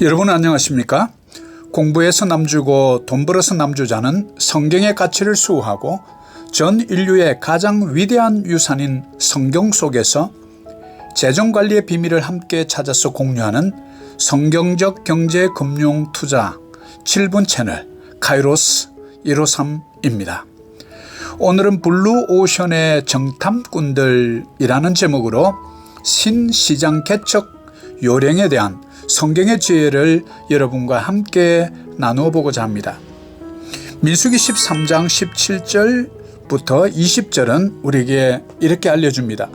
여러분 안녕하십니까? 공부해서 남주고 돈 벌어서 남주자는 성경의 가치를 수호하고 전 인류의 가장 위대한 유산인 성경 속에서 재정 관리의 비밀을 함께 찾아서 공유하는 성경적 경제 금융 투자 7분 채널 카이로스 153입니다. 오늘은 블루 오션의 정탐꾼들이라는 제목으로 신시장 개척 요령에 대한 성경의 지혜를 여러분과 함께 나누어 보고자 합니다. 민수기 13장 17절부터 20절은 우리에게 이렇게 알려줍니다.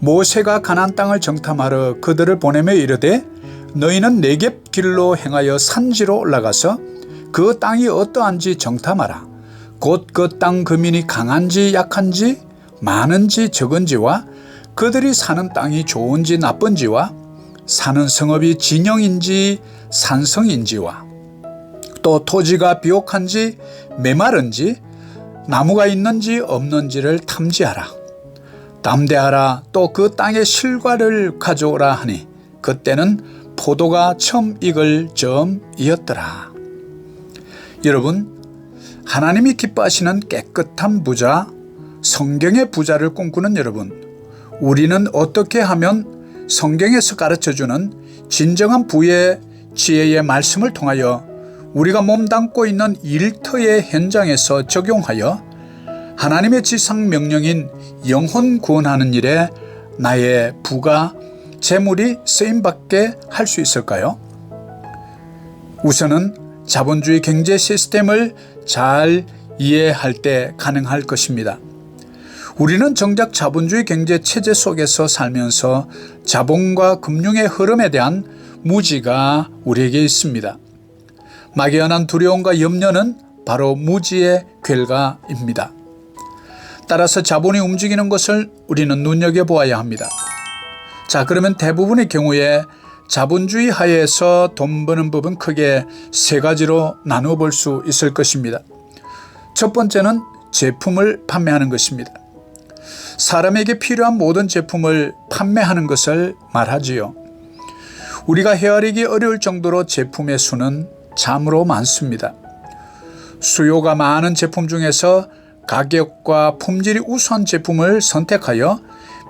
모세가 가난 땅을 정탐하러 그들을 보내며 이르되 너희는 내갭 길로 행하여 산지로 올라가서 그 땅이 어떠한지 정탐하라. 곧 그땅 거민이 강한지 약한지 많은지 적은지와 그들이 사는 땅이 좋은지 나쁜지와 사는 성읍이 진영인지 산성인지와 또 토지가 비옥한지 메마른지 나무가 있는지 없는지를 탐지하라. 담대하라 또 그 땅의 실과를 가져오라 하니 그때는 포도가 처음 익을 점이었더라. 여러분 하나님이 기뻐하시는 깨끗한 부자 성경의 부자를 꿈꾸는 여러분 우리는 어떻게 하면 성경에서 가르쳐 주는 진정한 부의 지혜의 말씀을 통하여 우리가 몸담고 있는 일터의 현장에서 적용하여 하나님의 지상 명령인 영혼 구원하는 일에 나의 부가 재물이 쓰임받게 할 수 있을까요? 우선은 자본주의 경제 시스템을 잘 이해할 때 가능할 것입니다. 우리는 정작 자본주의 경제 체제 속에서 살면서 자본과 금융의 흐름에 대한 무지가 우리에게 있습니다. 막연한 두려움과 염려는 바로 무지의 결과입니다. 따라서 자본이 움직이는 것을 우리는 눈여겨보아야 합니다. 자, 그러면 대부분의 경우에 자본주의 하에서 돈 버는 법은 크게 세 가지로 나누어 볼 수 있을 것입니다. 첫 번째는 제품을 판매하는 것입니다. 사람에게 필요한 모든 제품을 판매하는 것을 말하지요. 우리가 헤아리기 어려울 정도로 제품의 수는 참으로 많습니다. 수요가 많은 제품 중에서 가격과 품질이 우수한 제품을 선택하여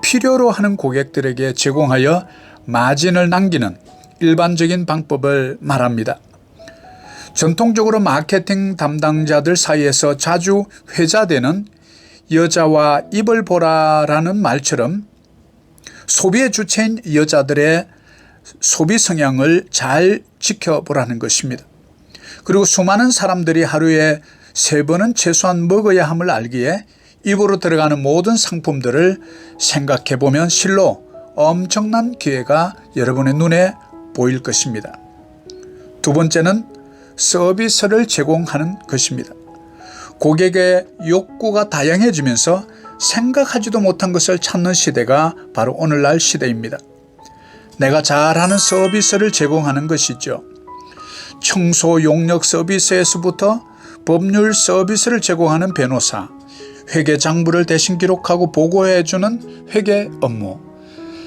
필요로 하는 고객들에게 제공하여 마진을 남기는 일반적인 방법을 말합니다. 전통적으로 마케팅 담당자들 사이에서 자주 회자되는 여자와 입을 보라라는 말처럼 소비의 주체인 여자들의 소비 성향을 잘 지켜보라는 것입니다. 그리고 수많은 사람들이 하루에 세 번은 최소한 먹어야 함을 알기에 입으로 들어가는 모든 상품들을 생각해 보면 실로 엄청난 기회가 여러분의 눈에 보일 것입니다. 두 번째는 서비스를 제공하는 것입니다. 고객의 욕구가 다양해지면서 생각하지도 못한 것을 찾는 시대가 바로 오늘날 시대입니다. 내가 잘하는 서비스를 제공하는 것이죠. 청소 용역 서비스에서부터 법률 서비스를 제공하는 변호사, 회계 장부를 대신 기록하고 보고해주는 회계 업무,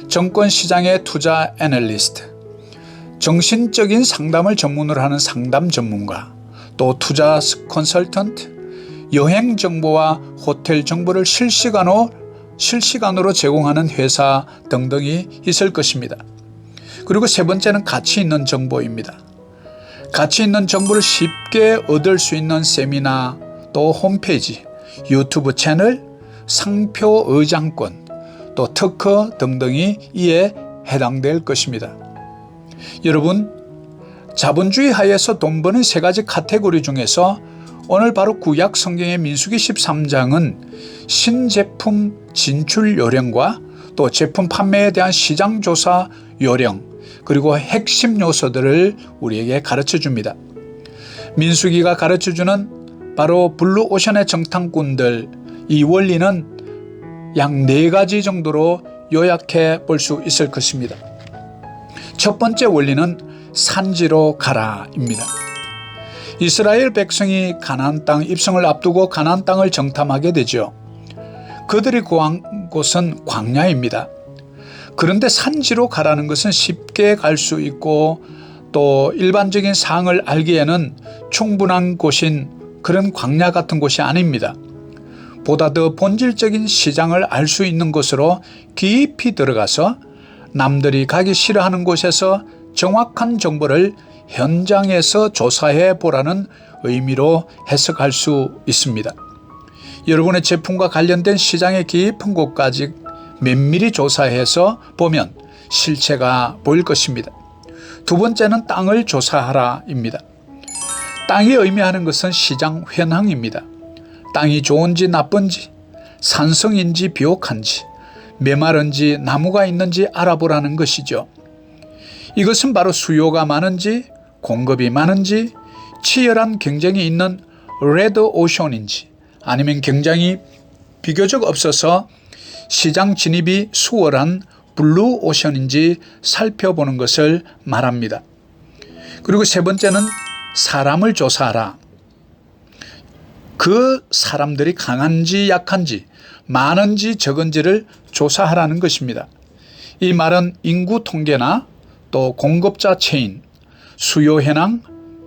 정권 시장의 투자 애널리스트, 정신적인 상담을 전문으로 하는 상담 전문가, 또 투자 컨설턴트, 여행 정보와 호텔 정보를 실시간으로, 실시간으로 제공하는 회사 등등이 있을 것입니다. 그리고 세 번째는 가치 있는 정보입니다. 가치 있는 정보를 쉽게 얻을 수 있는 세미나 또 홈페이지, 유튜브 채널, 상표 의장권, 또 특허 등등이 이에 해당될 것입니다. 여러분, 자본주의 하에서 돈 버는 세 가지 카테고리 중에서 오늘 바로 구약 성경의 민수기 13장은 신제품 진출 요령과 또 제품 판매에 대한 시장 조사 요령 그리고 핵심 요소들을 우리에게 가르쳐 줍니다. 민수기가 가르쳐 주는 바로 블루 오션의 정탐꾼들 이 원리는 약 네 가지 정도로 요약해 볼 수 있을 것입니다. 첫 번째 원리는 산지로 가라입니다. 이스라엘 백성이 가나안 땅 입성을 앞두고 가나안 땅을 정탐하게 되죠. 그들이 구한 곳은 광야입니다. 그런데 산지로 가라는 것은 쉽게 갈 수 있고 또 일반적인 사항을 알기에는 충분한 곳인 그런 광야 같은 곳이 아닙니다. 보다 더 본질적인 시장을 알 수 있는 곳으로 깊이 들어가서 남들이 가기 싫어하는 곳에서 정확한 정보를 현장에서 조사해 보라는 의미로 해석할 수 있습니다. 여러분의 제품과 관련된 시장의 깊은 곳까지 면밀히 조사해서 보면 실체가 보일 것입니다. 두 번째는 땅을 조사하라입니다. 땅이 의미하는 것은 시장 현황입니다. 땅이 좋은지 나쁜지, 산성인지 비옥한지, 메마른지 나무가 있는지 알아보라는 것이죠. 이것은 바로 수요가 많은지, 공급이 많은지, 치열한 경쟁이 있는 레드 오션인지, 아니면 경쟁이 비교적 없어서 시장 진입이 수월한 블루 오션인지 살펴보는 것을 말합니다. 그리고 세 번째는 사람을 조사하라. 그 사람들이 강한지 약한지 많은지 적은지를 조사하라는 것입니다. 이 말은 인구 통계나 또 공급자 체인, 수요 현황,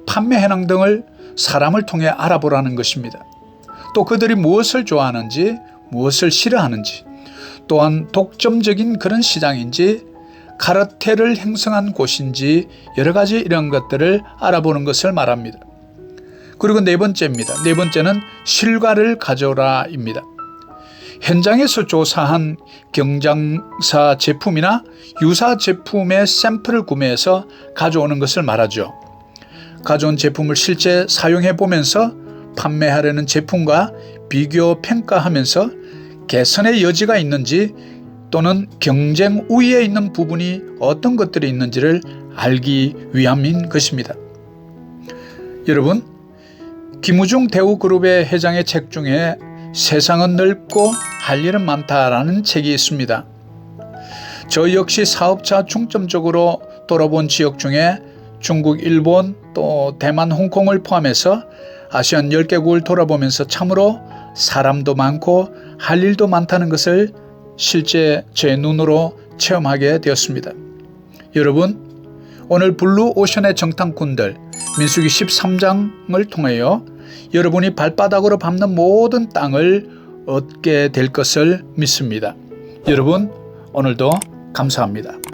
판매 현황 등을 사람을 통해 알아보라는 것입니다. 또 그들이 무엇을 좋아하는지 무엇을 싫어하는지 또한 독점적인 그런 시장인지 카르텔을 형성한 곳인지 여러 가지 이런 것들을 알아보는 것을 말합니다. 그리고 네 번째입니다. 네 번째는 실과를 가져라입니다. 현장에서 조사한 경장사 제품이나 유사 제품의 샘플을 구매해서 가져오는 것을 말하죠. 가져온 제품을 실제 사용해 보면서 판매하려는 제품과 비교 평가하면서 개선의 여지가 있는지 또는 경쟁 우위에 있는 부분이 어떤 것들이 있는지를 알기 위함인 것입니다. 여러분, 김우중 대우그룹의 회장의 책 중에 세상은 넓고 할 일은 많다라는 책이 있습니다. 저 역시 사업자 중점적으로 돌아본 지역 중에 중국, 일본, 또 대만, 홍콩을 포함해서 아시안 10개국을 돌아보면서 참으로 사람도 많고 할 일도 많다는 것을 실제 제 눈으로 체험하게 되었습니다. 여러분, 오늘 블루 오션의 정탐꾼들 민수기 13장을 통하여 여러분이 발바닥으로 밟는 모든 땅을 얻게 될 것을 믿습니다. 여러분, 오늘도 감사합니다.